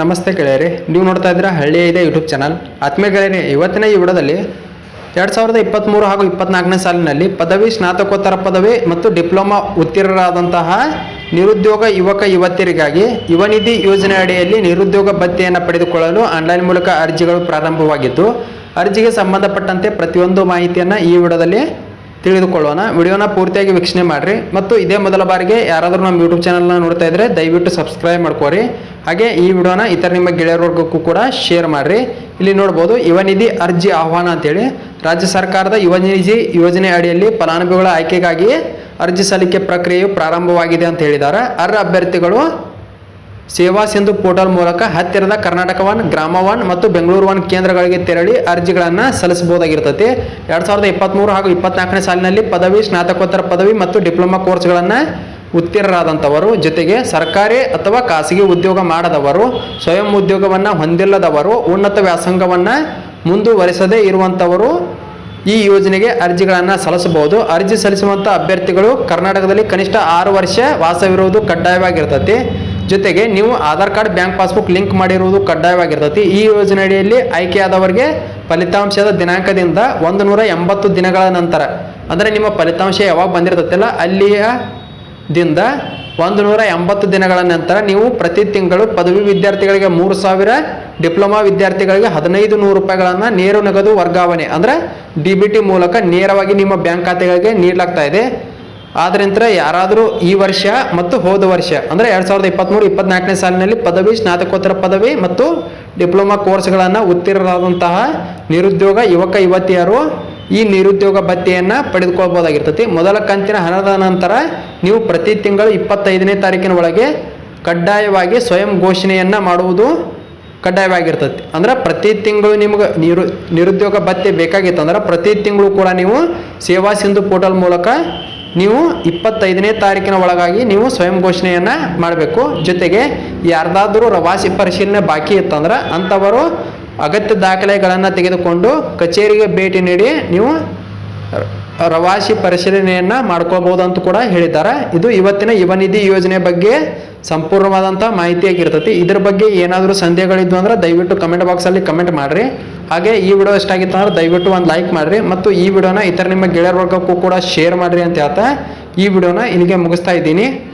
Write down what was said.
ನಮಸ್ತೆ ಗೆಳೆಯರಿ, ನೀವು ನೋಡ್ತಾ ಇದ್ದೀರಾ ಹಳ್ಳಿ ಇದೆ ಯೂಟ್ಯೂಬ್ ಚಾನಲ್ ಆತ್ಮೀಯ ಗೆಳೆಯರಿ, ಇವತ್ತಿನ ಈ ವಿಡದಲ್ಲಿ ಎರಡು ಸಾವಿರದ ಇಪ್ಪತ್ತ್ಮೂರು ಹಾಗೂ ಇಪ್ಪತ್ನಾಲ್ಕನೇ ಸಾಲಿನಲ್ಲಿ ಪದವಿ, ಸ್ನಾತಕೋತ್ತರ ಪದವಿ ಮತ್ತು ಡಿಪ್ಲೊಮಾ ಉತ್ತೀರ್ಣರಾದಂತಹ ನಿರುದ್ಯೋಗ ಯುವಕ, ಯುವತಿಯರಿಗಾಗಿ ಯುವನಿಧಿ ಯೋಜನೆ ಅಡಿಯಲ್ಲಿ ನಿರುದ್ಯೋಗ ಭತ್ಯೆಯನ್ನು ಪಡೆದುಕೊಳ್ಳಲು ಆನ್ಲೈನ್ ಮೂಲಕ ಅರ್ಜಿಗಳು ಪ್ರಾರಂಭವಾಗಿದ್ದು, ಅರ್ಜಿಗೆ ಸಂಬಂಧಪಟ್ಟಂತೆ ಪ್ರತಿಯೊಂದು ಮಾಹಿತಿಯನ್ನು ಈ ವಿಡಿಯೋದಲ್ಲಿ ತಿಳಿದುಕೊಳ್ಳೋಣ. ವಿಡಿಯೋನ ಪೂರ್ತಿಯಾಗಿ ವೀಕ್ಷಣೆ ಮಾಡಿರಿ. ಮತ್ತು ಇದೇ ಮೊದಲ ಬಾರಿಗೆ ಯಾರಾದರೂ ನಮ್ಮ ಯೂಟ್ಯೂಬ್ ಚಾನಲ್ನ ನೋಡ್ತಾ ಇದ್ದರೆ ದಯವಿಟ್ಟು ಸಬ್ಸ್ಕ್ರೈಬ್ ಮಾಡ್ಕೋರಿ. ಹಾಗೆ ಈ ವಿಡಿಯೋನ ಇತರ ನಿಮ್ಮ ಗೆಳೆಯರವರ್ಗಕ್ಕೂ ಕೂಡ ಶೇರ್ ಮಾಡಿರಿ. ಇಲ್ಲಿ ನೋಡ್ಬೋದು ಯುವನಿಧಿ ಅರ್ಜಿ ಆಹ್ವಾನ ಅಂತೇಳಿ. ರಾಜ್ಯ ಸರ್ಕಾರದ ಯುವ ನಿಧಿ ಯೋಜನೆ ಅಡಿಯಲ್ಲಿ ಫಲಾನುಭವಿಗಳ ಆಯ್ಕೆಗಾಗಿ ಅರ್ಜಿ ಸಲ್ಲಿಕೆ ಪ್ರಕ್ರಿಯೆಯು ಪ್ರಾರಂಭವಾಗಿದೆ ಅಂತ ಹೇಳಿದ್ದಾರೆ. ಅರ್ಹ ಅಭ್ಯರ್ಥಿಗಳು ಸೇವಾ ಸಿಂಧು ಪೋರ್ಟಲ್ ಮೂಲಕ ಹತ್ತಿರದ ಕರ್ನಾಟಕ ಒನ್ ಗ್ರಾಮ ಒನ್ ಮತ್ತು ಬೆಂಗಳೂರು ಒನ್ ಕೇಂದ್ರಗಳಿಗೆ ತೆರಳಿ ಅರ್ಜಿಗಳನ್ನು ಸಲ್ಲಿಸಬಹುದಾಗಿರ್ತೈತಿ. ಎರಡು ಸಾವಿರದ ಇಪ್ಪತ್ತ್ಮೂರು ಹಾಗೂ ಇಪ್ಪತ್ನಾಲ್ಕನೇ ಸಾಲಿನಲ್ಲಿ ಪದವಿ, ಸ್ನಾತಕೋತ್ತರ ಪದವಿ ಮತ್ತು ಡಿಪ್ಲೊಮಾ ಕೋರ್ಸ್ಗಳನ್ನು ಉತ್ತೀರ್ಣರಾದಂಥವರು ಜೊತೆಗೆ ಸರ್ಕಾರಿ ಅಥವಾ ಖಾಸಗಿ ಉದ್ಯೋಗ ಮಾಡದವರು, ಸ್ವಯಂ ಉದ್ಯೋಗವನ್ನು ಹೊಂದಿಲ್ಲದವರು, ಉನ್ನತ ವ್ಯಾಸಂಗವನ್ನು ಮುಂದುವರಿಸದೇ ಇರುವಂಥವರು ಈ ಯೋಜನೆಗೆ ಅರ್ಜಿಗಳನ್ನು ಸಲ್ಲಿಸಬಹುದು. ಅರ್ಜಿ ಸಲ್ಲಿಸುವಂಥ ಅಭ್ಯರ್ಥಿಗಳು ಕರ್ನಾಟಕದಲ್ಲಿ ಕನಿಷ್ಠ ಆರು ವರ್ಷ ವಾಸವಿರುವುದು ಕಡ್ಡಾಯವಾಗಿರ್ತೈತಿ. ಜೊತೆಗೆ ನೀವು Aadhaar card, bank passbook link ಮಾಡಿರುವುದು ಕಡ್ಡಾಯವಾಗಿರ್ತೈತಿ. ಈ ಯೋಜನೆ ಅಡಿಯಲ್ಲಿ ಆಯ್ಕೆಯಾದವರಿಗೆ ಫಲಿತಾಂಶದ ದಿನಾಂಕದಿಂದ ಒಂದು ನೂರ ಎಂಬತ್ತು ದಿನಗಳ ನಂತರ, ಅಂದರೆ ನಿಮ್ಮ ಫಲಿತಾಂಶ ಯಾವಾಗ ಬಂದಿರ್ತೈತಿಲ್ಲ ಅಲ್ಲಿಯ ದಿಂದ ಒಂದು ನೂರ ಎಂಬತ್ತು ದಿನಗಳ ನಂತರ ನೀವು ಪ್ರತಿ ತಿಂಗಳು ಪದವಿ ವಿದ್ಯಾರ್ಥಿಗಳಿಗೆ ಮೂರು ಸಾವಿರ, ಡಿಪ್ಲೊಮಾ ವಿದ್ಯಾರ್ಥಿಗಳಿಗೆ ಹದಿನೈದು ನೂರು ರೂಪಾಯಿಗಳನ್ನು ನೇರ ನಗದು ವರ್ಗಾವಣೆ, ಅಂದರೆ ಡಿ ಬಿ ಟಿ ಮೂಲಕ ನೇರವಾಗಿ ನಿಮ್ಮ ಬ್ಯಾಂಕ್ ಖಾತೆಗಳಿಗೆ ನೀಡಲಾಗ್ತಾ ಇದೆ. ಆದ್ರಿಂದ ಯಾರಾದರೂ ಈ ವರ್ಷ ಮತ್ತು ಹೋದ ವರ್ಷ, ಅಂದರೆ ಎರಡು ಸಾವಿರದ ಇಪ್ಪತ್ತ್ಮೂರು ಇಪ್ಪತ್ನಾಲ್ಕನೇ ಸಾಲಿನಲ್ಲಿ ಪದವಿ, ಸ್ನಾತಕೋತ್ತರ ಪದವಿ ಮತ್ತು ಡಿಪ್ಲೊಮಾ ಕೋರ್ಸ್ಗಳನ್ನು ಉತ್ತೀರ್ಣರಾದಂತಹ ನಿರುದ್ಯೋಗ ಯುವಕ ಯುವತಿಯರು ಈ ನಿರುದ್ಯೋಗ ಭತ್ಯೆಯನ್ನು ಪಡೆದುಕೊಳ್ಬೋದಾಗಿರ್ತೈತಿ. ಮೊದಲ ಕಂತಿನ ಹಣದ ನಂತರ ನೀವು ಪ್ರತಿ ತಿಂಗಳು ಇಪ್ಪತ್ತೈದನೇ ತಾರೀಕಿನ ಒಳಗೆ ಕಡ್ಡಾಯವಾಗಿ ಸ್ವಯಂ ಘೋಷಣೆಯನ್ನು ಮಾಡುವುದು ಕಡ್ಡಾಯವಾಗಿರ್ತೈತಿ. ಅಂದ್ರೆ ಪ್ರತಿ ತಿಂಗಳು ನಿಮ್ಗೆ ನಿರು, ನಿರುದ್ಯೋಗ ಭತ್ಯೆ ಬೇಕಾಗಿತ್ತು ಅಂದ್ರೆ ಪ್ರತಿ ತಿಂಗಳು ಕೂಡ ನೀವು ಸೇವಾ ಸಿಂಧು ಪೋರ್ಟಲ್ ಮೂಲಕ ನೀವು ಇಪ್ಪತ್ತೈದನೇ ತಾರೀಕಿನ ಒಳಗಾಗಿ ನೀವು ಸ್ವಯಂ ಘೋಷಣೆಯನ್ನು ಮಾಡಬೇಕು. ಜೊತೆಗೆ ಯಾರ್ದಾದರೂ ರವಾಸಿ ಪರಿಶೀಲನೆ ಬಾಕಿ ಇತ್ತಂದ್ರೆ ಅಂಥವರು ಅಗತ್ಯ ದಾಖಲೆಗಳನ್ನು ತೆಗೆದುಕೊಂಡು ಕಚೇರಿಗೆ ಭೇಟಿ ನೀಡಿ ನೀವು ರ- ರವಾಸಿ ಪರಿಶೀಲನೆಯನ್ನು ಮಾಡ್ಕೋಬಹುದು ಅಂತ ಕೂಡ ಹೇಳಿದ್ದಾರೆ. ಇದು ಇವತ್ತಿನ ಯುವ ನಿಧಿ ಯೋಜನೆ ಬಗ್ಗೆ ಸಂಪೂರ್ಣವಾದಂಥ ಮಾಹಿತಿಯಾಗಿರ್ತೈತಿ. ಇದ್ರ ಬಗ್ಗೆ ಏನಾದರೂ ಸಂದೇಹಗಳಿದ್ವು ಅಂದ್ರೆ ದಯವಿಟ್ಟು ಕಮೆಂಟ್ ಬಾಕ್ಸಲ್ಲಿ ಕಮೆಂಟ್ ಮಾಡಿರಿ. ಹಾಗೆ ಈ ವಿಡಿಯೋ ಇಷ್ಟ ಆಗಿತ್ತು ಅಂದ್ರೆ ದಯವಿಟ್ಟು ಒಂದು ಲೈಕ್ ಮಾಡಿರಿ ಮತ್ತು ಈ ವಿಡಿಯೋನ ಇತರ ನಿಮ್ಮ ಗೆಳೆಯರ ವರ್ಗಕ್ಕೂ ಕೂಡ ಶೇರ್ ಮಾಡಿರಿ ಅಂತ ಹೇಳ್ತಾ ಈ ವಿಡಿಯೋನ ಇಲ್ಲಿಗೆ ಮುಗಿಸ್ತಾ ಇದ್ದೀನಿ.